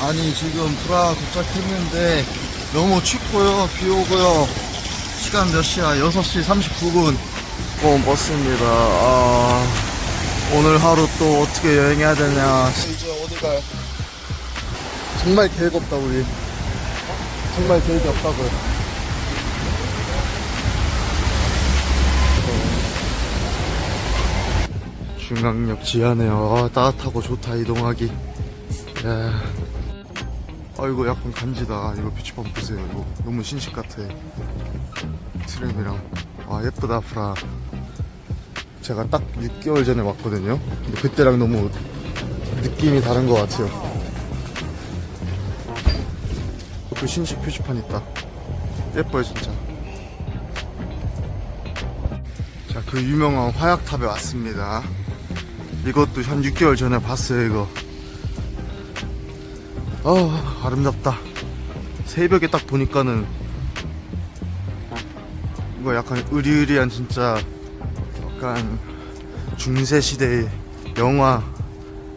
아니 지금 프라 도착했는데 너무 춥고요. 비 오고요. 시간 몇 시야? 6시 39분. 온 버스입니다. 아, 오늘 하루 또 어떻게 여행해야 되냐. 이제 어디 가요? 정말 계획 없다 우리. 정말 계획이 없다고요 중앙역 지하네요. 아, 따뜻하고 좋다 이동하기. 야. 아이고 약간 간지다. 이거 비치방 보세요 이거. 너무 신식 같아. 트램이랑. 아 예쁘다 프라. 제가 딱 6개월 전에 왔거든요. 근데 그때랑 너무 느낌이 다른 것 같아요. 그 신식 표지판 있다. 예뻐요 진짜. 자 그 유명한 화약탑에 왔습니다 이것도 한 6개월 전에 봤어요 이거. 아 아름답다. 새벽에 딱 보니까는 이거 약간 으리으리한 진짜 약간 중세시대의 영화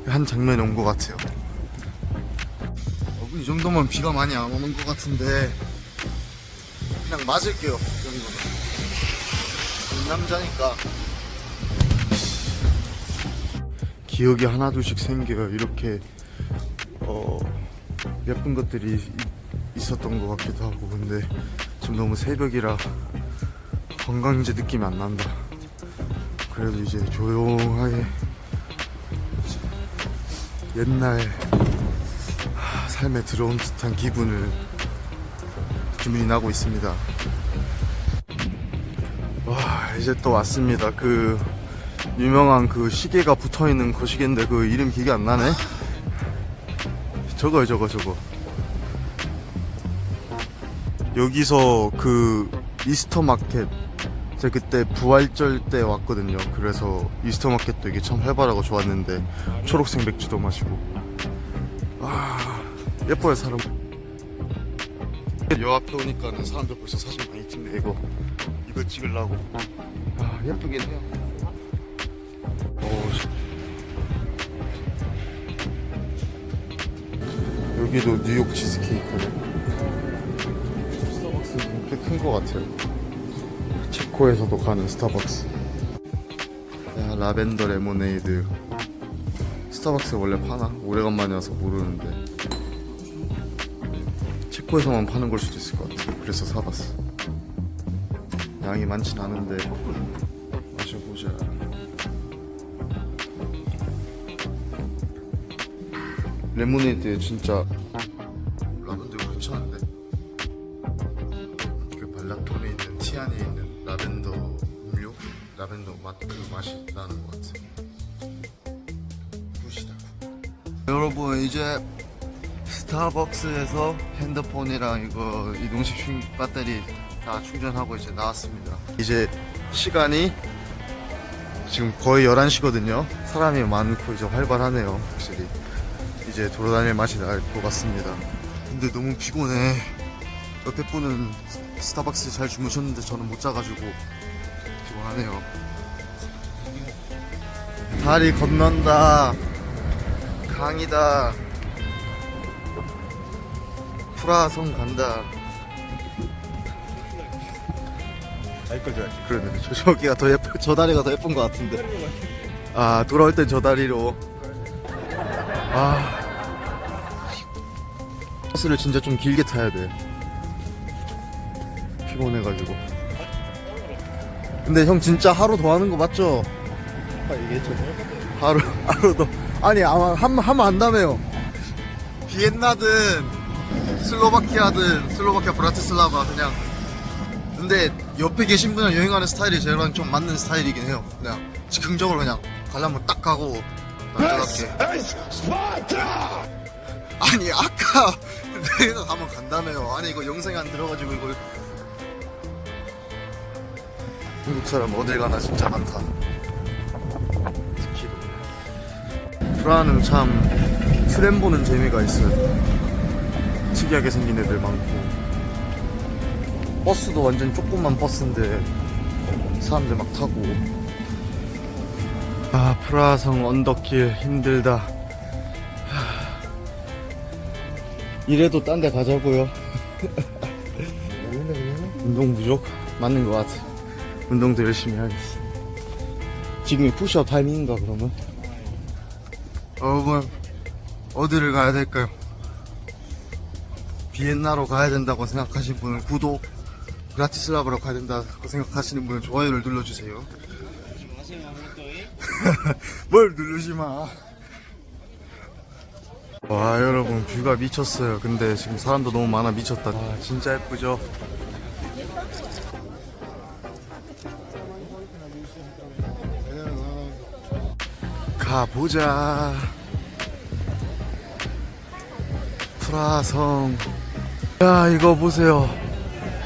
한 장면이 온 것 같아요. 어, 이 정도면 비가 많이 안 오는 것 같은데 그냥 맞을게요 이 정도는 이 남자니까 기억이 하나둘씩 생겨요. 이렇게 어, 예쁜 것들이 이- 있었던 것 같기도 하고. 근데 지금 너무 새벽이라 관광지 느낌이 안 난다. 그래도 이제 조용하게 옛날 하, 삶에 들어온 듯한 기분을 기분이 나고 있습니다. 와 이제 또 왔습니다. 그 유명한 그 시계가 붙어있는 거시계인데 그 이름 기억이 안 나네. 저거요 저거 저거. 여기서 그 이스터 마켓. 제가 그때 부활절 때 왔거든요. 그래서 이스터 마켓도 이게 참 활발하고 좋았는데 초록색 맥주도 마시고. 아 예뻐요 사람. 요 앞에 오니까는 사람들 벌써 사진 많이 찍네 이거. 이거 찍으려고. 아 예쁘긴 해요 여기도 뉴욕 치즈케이크네. 스타벅스는 꽤큰 것 같아요. 체코에서도 가는 스타벅스. 야, 라벤더 레모네이드. 스타벅스 원래 파나? 오래간만에 와서 모르는데. 체코에서만 파는 걸 수도 있을 것 같아. 그래서 사봤어. 양이 많진 않은데. 레모네이드 진짜 라벤더 괜찮은데? 그 발라톤에 있는 티안에 있는 라벤더 음료? 라벤더 맛, 그 맛이 나는 것 같아. 굿이다. 여러분 이제 스타벅스에서 핸드폰이랑 이거 이동식 충 배터리 다 충전하고 이제 나왔습니다. 이제 시간이 지금 거의 11시거든요. 사람이 많고 이제 활발하네요 확실히 이제 돌아다닐 맛이 날 것 같습니다. 근데 너무 피곤해. 옆에 분은 스타벅스 잘 주무셨는데 저는 못 자가지고 피곤하네요. 다리 건넌다. 강이다. 프라성 간다. 알걸 줘야지. 그러네. 저, 저기가 더 예뻐, 저 다리가 더 예쁜 것 같은데. 아, 돌아올 땐 저 다리로. 아. 버스를 진짜 좀 길게 타야 돼. 피곤해가지고. 근데 형 진짜 하루 더 하는 거 맞죠? 아까 얘기했죠. 하루, 하루 더. 아니, 아마, 한, 하면 안다며요. 비엔나든, 슬로바키아든, 슬로바키아 브라티슬라바, 그냥. 근데 옆에 계신 분이랑 여행하는 스타일이 저랑 좀 맞는 스타일이긴 해요. 그냥 즉흥적으로 그냥 가려면 딱 가고 남자답게. 아니 아까 내가 가면 간다며요. 아니 이거 영상에 안 들어가지고 이걸 한국 사람 어딜 가나 진짜 많다. 특히 프라하는 참 트램 보는 재미가 있어요. 특이하게 생긴 애들 많고 버스도 완전 조그만 버스인데 사람들 막 타고 아 프라하성 언덕길 힘들다 이래도 딴 데 가자고요 운동 부족? 맞는 것 같아 운동도 열심히 하겠어 지금이 푸시업 타이밍인가 그러면? 여러분 어디를 가야 될까요? 비엔나로 가야 된다고 생각하시는 분은 구독 브라티슬라바로 가야 된다고 생각하시는 분은 좋아요를 눌러주세요 뭘 누르지 마. 와 여러분 뷰가 미쳤어요. 근데 지금 사람도 너무 많아 미쳤다. 와 진짜 예쁘죠? 가보자. 프라성. 야 이거 보세요.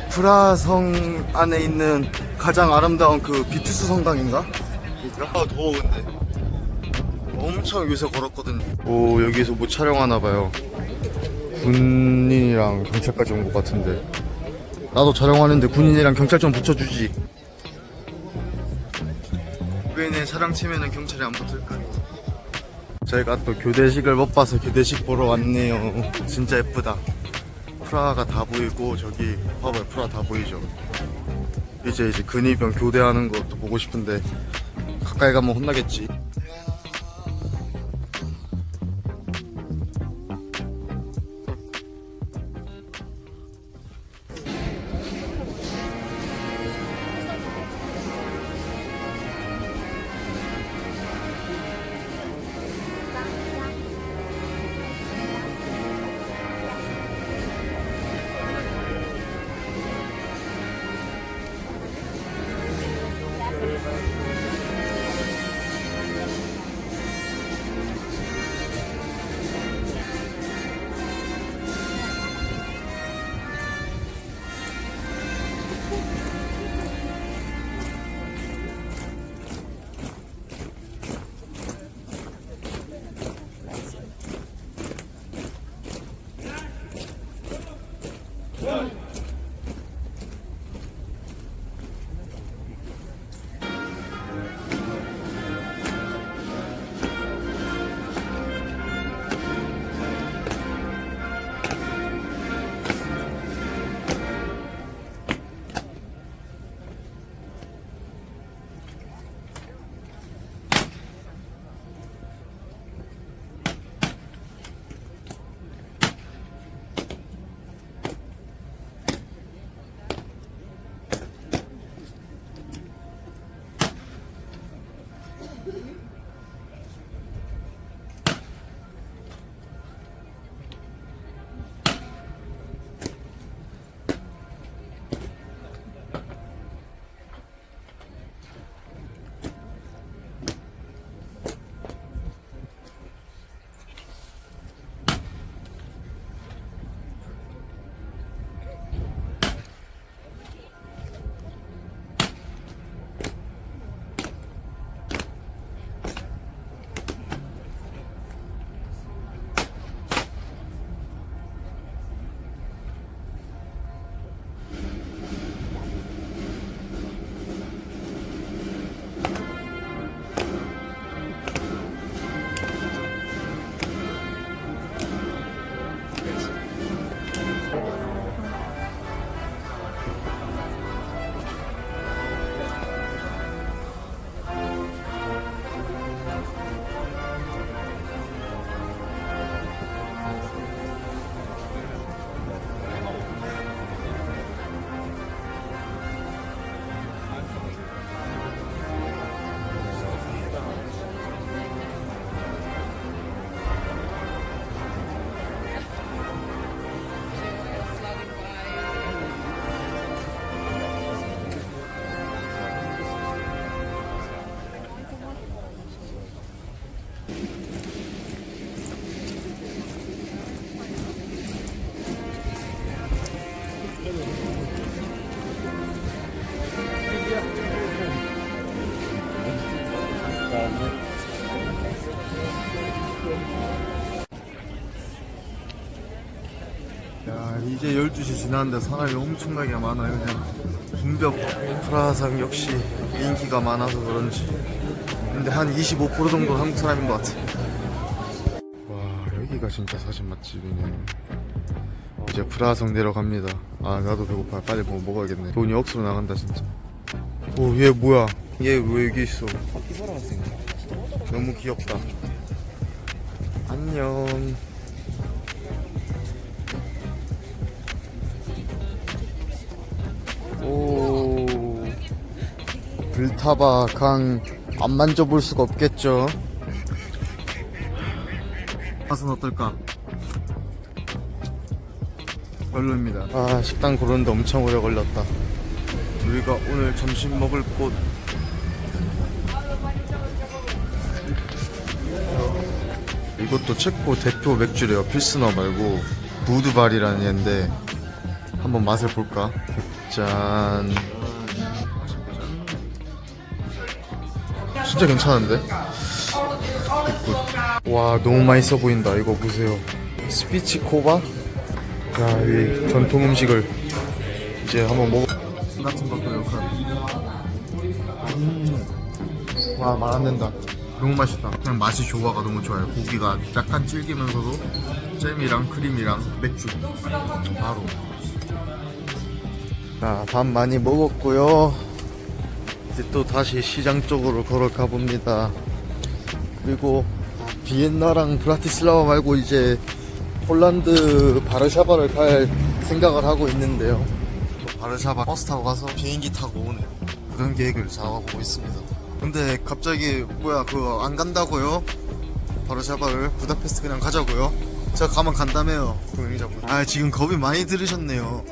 프라성 안에 있는 가장 아름다운 그 비투스 성당인가? 아 더워 근데 엄청 요새 걸었거든 오 여기서 뭐 촬영하나 봐요. 군인이랑 경찰까지 온 것 같은데. 나도 촬영하는데 군인이랑 경찰 좀 붙여주지. 왜내 차량 치면은 경찰이 안 붙을까? 저희가 또 교대식을 못 봐서 교대식 보러 왔네요. 진짜 예쁘다. 프라하가 다 보이고 저기 봐봐요. 프라 다 보이죠? 이제 이제 근위병 교대하는 것도 보고 싶은데 가까이 가면 혼나겠지. 야 이제 12시 지났는데 사람이 엄청나게 많아요 그냥 분벽 프라하상 역시 인기가 많아서 그런지 근데 한 25% 정도 한국 사람인 것 같아. 와 여기가 진짜 사진 맛집이네. 이제 프라하성 내려갑니다. 아 나도 배고파. 빨리 뭐 먹어야겠네. 돈이 억수로 나간다 진짜. 오얘 뭐야? 얘 왜 여기 있어? 너무 귀엽다. 안녕. 오. 불타바 강 안 만져볼 수가 없겠죠. 맛은 어떨까? 별로입니다. 아, 식당 고르는데 엄청 오래 걸렸다. 우리가 오늘 점심 먹을 곳. 이것도 체코 대표 맥주래요. 필스너 말고 부드발이라는 얘인데 한번 맛을 볼까? 짠. 진짜 괜찮은데? 굿굿. 와 너무 맛있어 보인다. 이거 보세요. 스피치 코바? 야, 이 전통 음식을 이제 한번 먹어. 같은 것도 역할. 음. 와, 말 안 된다. 너무 맛있다. 그냥 맛이 조화가 너무 좋아요. 고기가 약간 질기면서도 잼이랑 크림이랑 맥주. 바로. 자, 밥 많이 먹었고요. 이제 또 다시 시장 쪽으로 걸어가 봅니다. 그리고 비엔나랑 브라티슬라바 말고 이제 폴란드 바르샤바를 갈 생각을 하고 있는데요. 바르샤바 버스 타고 가서 비행기 타고 오는 그런 계획을 잡아보고 있습니다. 근데 갑자기 뭐야 그거 안 간다고요? 바르샤바를 부다페스트 그냥 가자고요? 제가 가면 간다며요. 고객자분. 아 지금 겁이 많이 들으셨네요.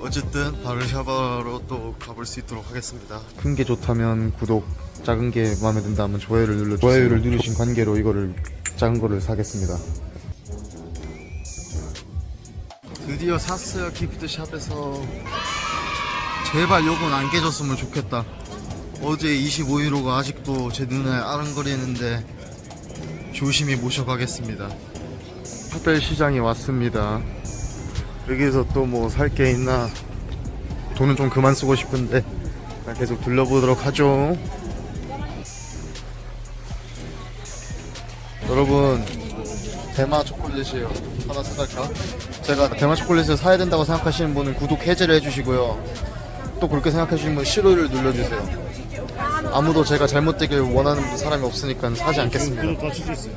어쨌든 바르샤바로 또 가볼 수 있도록 하겠습니다. 큰 게 좋다면 구독, 작은 게 마음에 든다면 좋아요를 눌러주세요. 좋아요를 누르신 관계로 이거를 작은 거를 사겠습니다. 드디어 샀어요 기프트 샵에서 제발 요건 안 깨졌으면 좋겠다 어제 25유로가 아직도 제 눈에 아른거리는데 조심히 모셔가겠습니다 핫벨 시장에 왔습니다 여기서 또 뭐 살 게 있나 돈은 좀 그만 쓰고 싶은데 계속 둘러보도록 하죠 여러분 대마 초콜릿이에요. 하나 사갈까? 제가 대마 초콜릿을 사야 된다고 생각하시는 분은 구독 해제를 해주시고요. 또 그렇게 생각하시는 분은 싫어요를 눌러주세요. 아무도 제가 잘못되길 원하는 사람이 없으니까 사지 않겠습니다. 다 취소 있어요.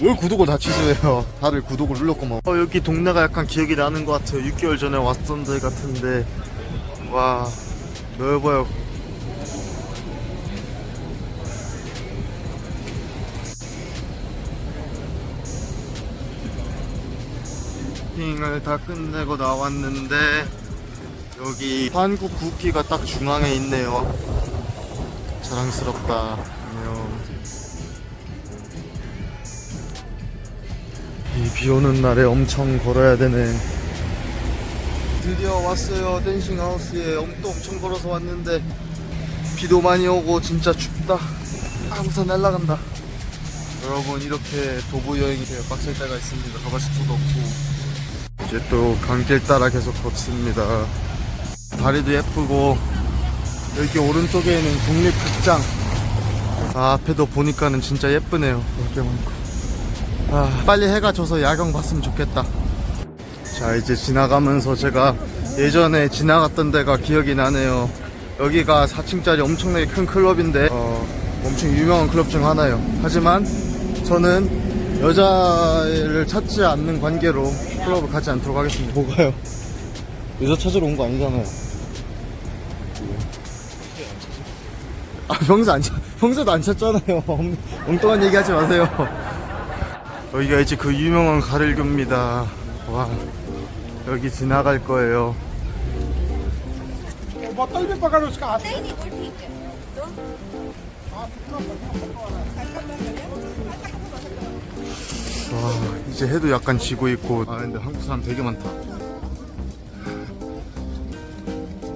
뭘 구독을 다 취소해요. 다들 구독을 눌렀구만. 어, 여기 동네가 약간 기억이 나는 것 같아요. 6개월 전에 왔던 데 같은데. 와, 넓어요. 쇼핑을 다 끝내고 나왔는데 여기 한국 국기가 딱 중앙에 있네요. 자랑스럽다. 안녕. 이 비 오는 날에 엄청 걸어야 되네. 드디어 왔어요. 댄싱 하우스에 또 엄청 걸어서 왔는데 비도 많이 오고 진짜 춥다. 아 우산 날라간다. 여러분 이렇게 도보 여행이 되게 빡셀 때가 있습니다. 가볼 수도 없고 이제 또 강길 따라 계속 걷습니다. 다리도 예쁘고 여기 오른쪽에는 국립극장. 아, 앞에도 보니까는 진짜 예쁘네요. 이렇게 많고. 아, 빨리 해가 져서 야경 봤으면 좋겠다. 자, 이제 지나가면서 제가 예전에 지나갔던 데가 기억이 나네요. 여기가 4층짜리 엄청나게 큰 클럽인데, 어, 엄청 유명한 클럽 중 하나예요. 하지만 저는 여자를 찾지 않는 관계로 클럽을 가지 않도록 하겠습니다. 뭐가요? 여자 찾으러 온 거 아니잖아요. 아 평소 안, 평소도 안 쳤잖아요. 엉뚱한 얘기 하지 마세요. 여기가 이제 그 유명한 가를교입니다. 와 여기 지나갈 거예요. 뭐와 이제 해도 약간 지고 있고 아 근데 한국 사람 되게 많다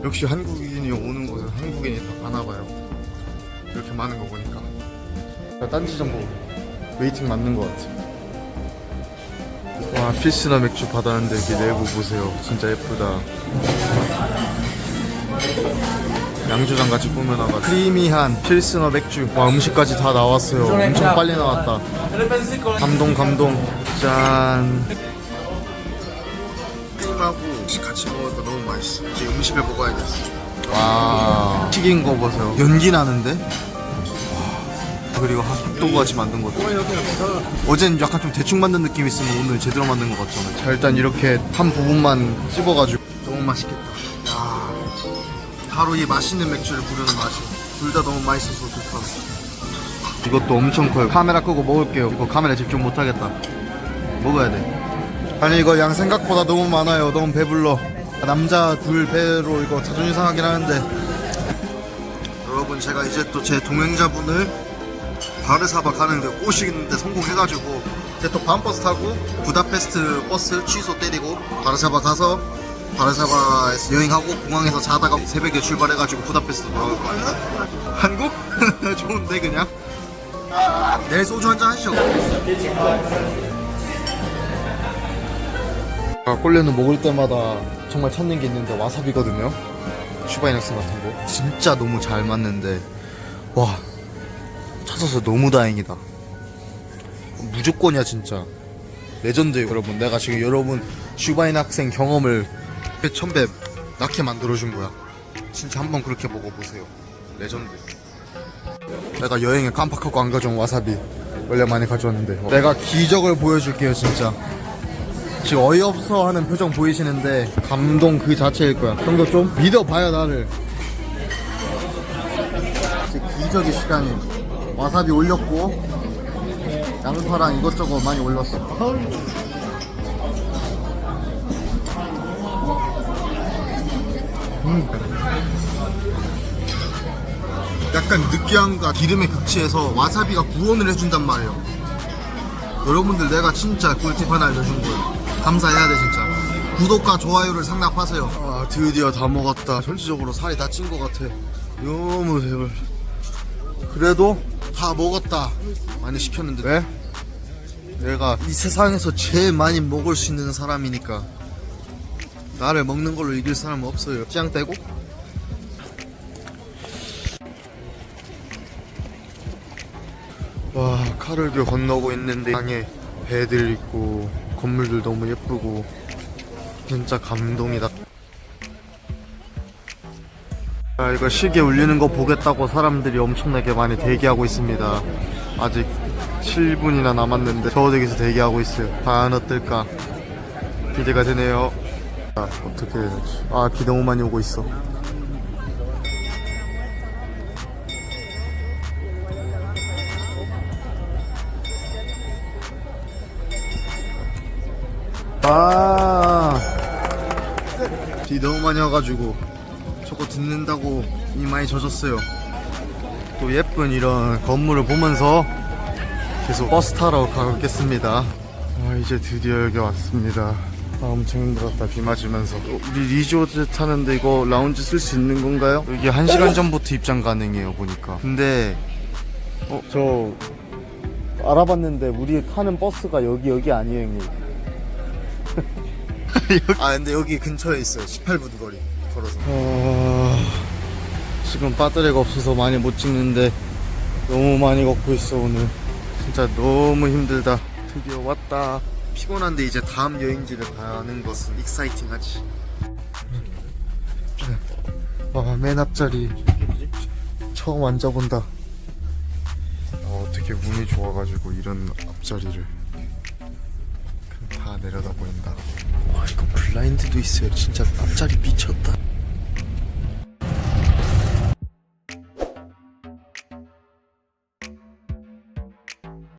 역시 한국인이 오는 곳은 한국인이 다 가나봐요 이렇게 많은 거 보니까. 딴지 정보. 웨이팅 맞는 것 같아. 와, 필스나 맥주 받았는데 여기 내부 보세요. 진짜 예쁘다. 양조장 같이 꾸며놔가 크리미한 필스너 맥주. 와 음식까지 다 나왔어요. 엄청 빨리 나왔다. 감동 감동. 짠. 크림하고 같이 먹으니까 너무 맛있어. 이제 음식을 먹어야겠어 와. 튀긴 거 보세요. 연기 나는데? 와, 그리고 핫도그 같이 만든 것도. 어젠 약간 좀 대충 만든 느낌 이 있으면 오늘 제대로 만든 것 같잖아요 자 일단 이렇게 한 부분만 찝어가지고. 너무 맛있겠다. 야. 바로 이 맛있는 맥주를 부르는 맛이. 둘 다 너무 맛있어서 좋다. 이것도 엄청 커요. 카메라 끄고 먹을게요. 이거 카메라 집중 못하겠다. 먹어야 돼. 아니 이거 양 생각보다 너무 많아요. 너무 배불러 남자 둘 배로 이거 자존심 상하긴 하는데. 여러분 제가 이제 또 제 동행자분을 바르사바 가는데 꼬시는데 성공해가지고 이제 또 밤버스 타고 부다페스트 버스 취소 때리고 바르사바 가서 바르사바에서 여행하고 공항에서 자다가 새벽에 출발해가지고 부다페스트 돌아올 거예요 한국? 좋은데 그냥? 내일 소주 한잔 하시죠. 아, 꼴레는 먹을 때마다 정말 찾는 게 있는데 와사비거든요 슈바이낙스 같은 거 진짜 너무 잘 맞는데 와 찾아서 너무 다행이다. 무조건이야 진짜. 레전드 여러분. 내가 지금 여러분 슈바인 학생 경험을 천배 낳게 만들어준 거야. 진짜 한번 그렇게 먹어보세요. 레전드. 내가 여행에 깜빡하고 안 가져온 와사비 원래 많이 가져왔는데 내가 기적을 보여줄게요 진짜. 지금 어이없어 하는 표정 보이시는데 감동 그 자체일 거야. 형도 좀 믿어봐요 나를. 이제 기적의 시간이 와사비 올렸고 양파랑 이것저것 많이 올렸어 음. 약간 느끼함과 기름의 극치에서 와사비가 구원을 해준단 말이에요 여러분들 내가 진짜 꿀팁 하나 알려준 거예요 감사해야 돼 진짜. 구독과 좋아요를 상납하세요. 아 드디어 다 먹었다. 전체적으로 살이 다 찐 것 같아. 너무 배불 그래도 다 먹었다. 많이 시켰는데. 왜? 내가 이 세상에서 제일 많이 먹을 수 있는 사람이니까. 나를 먹는 걸로 이길 사람은 없어요. 짱 빼고. 와 카를뷰 건너고 있는데 땅에 배들 있고 건물들 너무 예쁘고 진짜 감동이다 아, 이거 시계 울리는 거 보겠다고 사람들이 엄청나게 많이 대기하고 있습니다. 아직 7분이나 남았는데 저 댁에서 대기하고 있어요. 과연 어떨까? 기대가 되네요. 아, 어떻게 해야 되지? 아, 비 너무 많이 오고 있어. 아, 비 너무 많이 와가지고 저거 듣는다고 이 많이 젖었어요. 또 예쁜 이런 건물을 보면서 계속 버스 타러 가겠습니다. 아, 이제 드디어 여기 왔습니다. 아, 엄청 힘들었다. 비 맞으면서. 어, 우리 리조트 타는데 이거 라운지 쓸 수 있는 건가요? 여기 1시간 전부터 입장 가능해요, 보니까. 근데, 어, 저, 알아봤는데 우리 타는 버스가 여기, 여기 아니에요, 형님. 아, 근데 여기 근처에 있어요. 18분 거리. 걸어서. 어... 지금 배터리가 없어서 많이 못 찍는데 너무 많이 걷고 있어 오늘. 진짜 너무 힘들다. 드디어 왔다. 피곤한데 이제 다음 여행지를 가는 것은 익사이팅하지. 와, 맨 앞자리 처음 앉아본다. 아, 어떻게 운이 좋아가지고 이런 앞자리를 다 내려다 보인다. 와 이거 블라인드도 있어요. 진짜 땀자리 미쳤다.